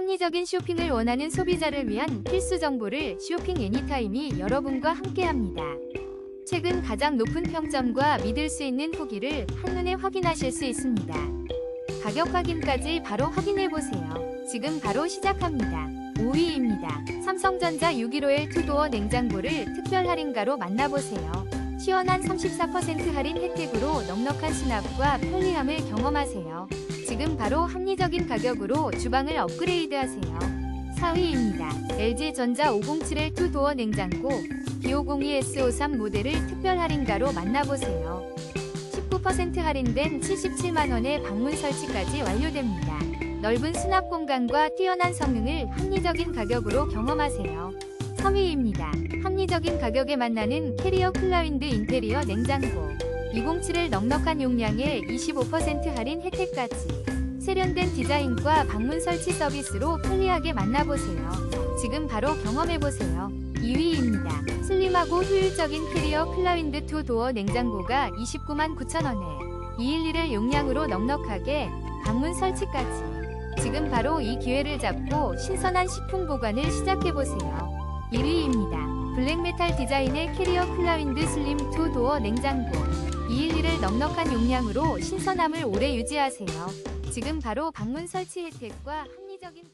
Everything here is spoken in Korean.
합리적인 쇼핑을 원하는 소비자를 위한 필수 정보를 쇼핑 애니타임이 여러분과 함께합니다. 최근 가장 높은 평점과 믿을 수 있는 후기를 한눈에 확인하실 수 있습니다. 가격 확인까지 바로 확인해 보세요. 지금 바로 시작합니다. 5위입니다. 삼성전자 615L 투도어 냉장고를 특별 할인가로 만나보세요. 시원한 34% 할인 혜택으로 넉넉한 수납과 편리함을 경험하세요. 지금 바로 합리적인 가격으로 주방을 업그레이드하세요. 4위입니다. LG전자 507L 투도어 냉장고 B502S53 모델을 특별 할인가로 만나보세요. 19% 할인된 77만원의 방문 설치까지 완료됩니다. 넓은 수납 공간과 뛰어난 성능을 합리적인 가격으로 경험하세요. 3위입니다. 합리적인 가격에 만나는 캐리어 클라윈드 인테리어 냉장고 207을 넉넉한 용량에 25% 할인 혜택까지 세련된 디자인과 방문 설치 서비스로 편리하게 만나보세요. 지금 바로 경험해보세요. 2위입니다. 슬림하고 효율적인 캐리어 클라윈드 2 도어 냉장고가 29만 9천원에 211을 용량으로 넉넉하게 방문 설치까지 지금 바로 이 기회를 잡고 신선한 식품 보관을 시작해보세요. 1위입니다. 블랙메탈 디자인의 캐리어 클라윈드 슬림 2 도어 냉장고 211을 넉넉한 용량으로 신선함을 오래 유지하세요. 지금 바로 방문 설치 혜택과 합리적인